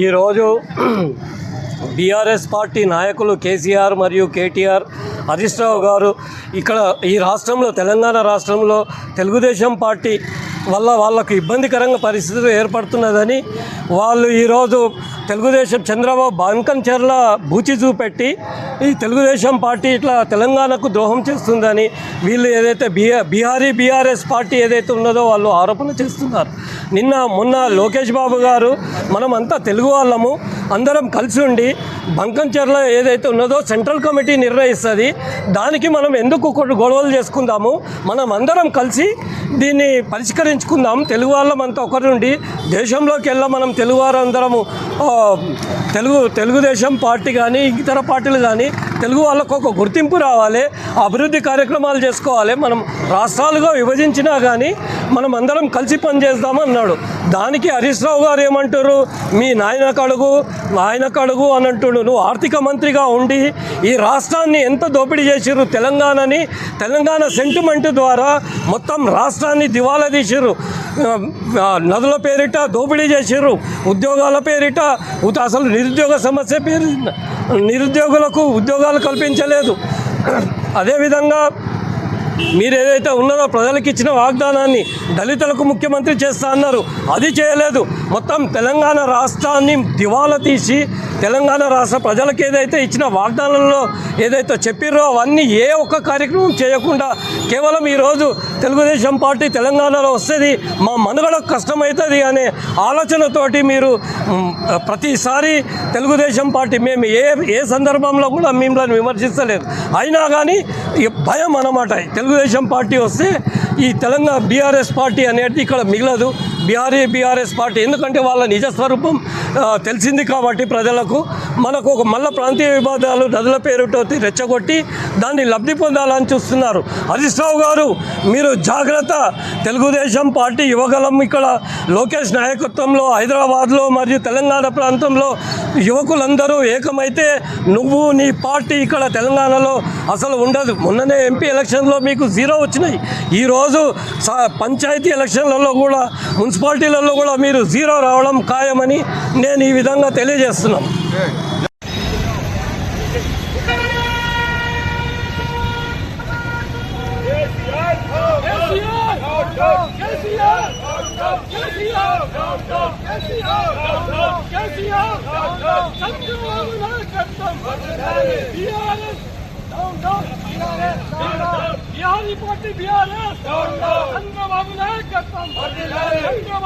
ఈరోజు BRS party నాయకులు కేసీఆర్ మరియు కేటీఆర్ హరీష్ రావు గారు ఇక్కడ ఈ రాష్ట్రంలో తెలంగాణ రాష్ట్రంలో తెలుగుదేశం పార్టీ వల్ల వాళ్ళకు ఇబ్బందికరంగా పరిస్థితులు ఏర్పడుతున్నదని వాళ్ళు ఈరోజు తెలుగుదేశం చంద్రబాబు బంకంచెర్ల బూచి చూపెట్టి ఈ తెలుగుదేశం పార్టీ ఇట్లా తెలంగాణకు ద్రోహం చేస్తుందని వీళ్ళు ఏదైతే బీఆర్ బీహారీ బీఆర్ఎస్ పార్టీ ఏదైతే ఉన్నదో వాళ్ళు ఆరోపణ చేస్తున్నారు. నిన్న మొన్న లోకేష్ బాబు గారు మనం అంతా తెలుగు వాళ్ళము అందరం కలిసి ఉండి బంకంచెర్ల ఏదైతే ఉన్నదో సెంట్రల్ కమిటీ నిర్ణయిస్తుంది. దానికి మనం ఎందుకు గొడవలు చేసుకుందాము? మనం అందరం కలిసి దీన్ని పరిష్కరించుకుందాం. తెలుగు వాళ్ళం అంతా ఒకరుండి దేశంలోకి వెళ్ళ మనం తెలుగు వారందరము తెలుగు తెలుగుదేశం పార్టీ కానీ ఇతర పార్టీలు కానీ తెలుగు వాళ్ళకు ఒక గుర్తింపు రావాలి అభివృద్ధి కార్యక్రమాలు చేసుకోవాలి. మనం రాష్ట్రాలుగా విభజించినా కానీ మనం అందరం కలిసి పనిచేద్దామన్నాడు దానికి హరీష్ రావు గారు ఏమంటారు? మీ నాయన కడుగు ఆయన కడుగు అని అంటుడు. నువ్వు ఆర్థిక మంత్రిగా ఉండి ఈ రాష్ట్రాన్ని ఎంత దోపిడీ చేసిర్రు? తెలంగాణని తెలంగాణ సెంటిమెంట్ ద్వారా మొత్తం రాష్ట్రాన్ని దివాలా తీసిర్రు. నదుల పేరిట దోపిడీ చేసిర్రు. ఉద్యోగాల పేరిట ఉత- అసలు నిరుద్యోగ సమస్య పేరు నిరుద్యోగులకు ఉద్యోగాలు కల్పించలేదు. అదేవిధంగా మీరు ఏదైతే ఉన్నదో ప్రజలకు ఇచ్చిన వాగ్దానాన్ని దళితులకు ముఖ్యమంత్రి చేస్తా అన్నారు. అది చేయలేదు. మొత్తం తెలంగాణ రాష్ట్రాన్ని దివాలా తీసి తెలంగాణ రాష్ట్ర ప్రజలకు ఏదైతే ఇచ్చిన వాగ్దానంలో ఏదైతే చెప్పిర్రో అవన్నీ ఏ ఒక్క కార్యక్రమం చేయకుండా కేవలం ఈరోజు తెలుగుదేశం పార్టీ తెలంగాణలో వస్తుంది మా మనుగడకు కష్టమవుతుంది అనే ఆలోచనతోటి మీరు ప్రతిసారి తెలుగుదేశం పార్టీ మేము ఏ ఏ సందర్భంలో కూడా మిమ్మల్ని విమర్శిస్తలేదు. అయినా కానీ ఈ భయం అన్నమాట. తెలుగుదేశం పార్టీ వస్తే ఈ తెలంగాణ బీఆర్ఎస్ పార్టీ అనేది ఇక్కడ మిగలదు. బీఆర్ఏ బీఆర్ఎస్ పార్టీ. ఎందుకంటే వాళ్ళ నిజ స్వరూపం తెలిసింది కాబట్టి ప్రజలకు మనకు ఒక మల్ల ప్రాంతీయ వివాదాలు నదుల పేరుతో రెచ్చగొట్టి దాన్ని లబ్ధి పొందాలని చూస్తున్నారు. హరీష్ రావు గారు మీరు జాగ్రత్త. తెలుగుదేశం పార్టీ యువగలం ఇక్కడ లోకేష్ నాయకత్వంలో హైదరాబాద్లో మరియు తెలంగాణ ప్రాంతంలో యువకులందరూ ఏకమైతే నువ్వు నీ పార్టీ ఇక్కడ తెలంగాణలో అసలు ఉండదు. మొన్ననే ఎంపీ ఎలక్షన్లో మీకు జీరో వచ్చినాయి. ఈరోజు పంచాయతీ ఎలక్షన్లలో కూడా మున్సిపాలిటీలలో కూడా మీరు జీరో రావడం ఖాయమని నేను ఈ విధంగా తెలియజేస్తున్నాను బిహారీ పార్టీ బీఆర్ఎస్ చంద్రబాబు నాయకత్వం చంద్రబాబు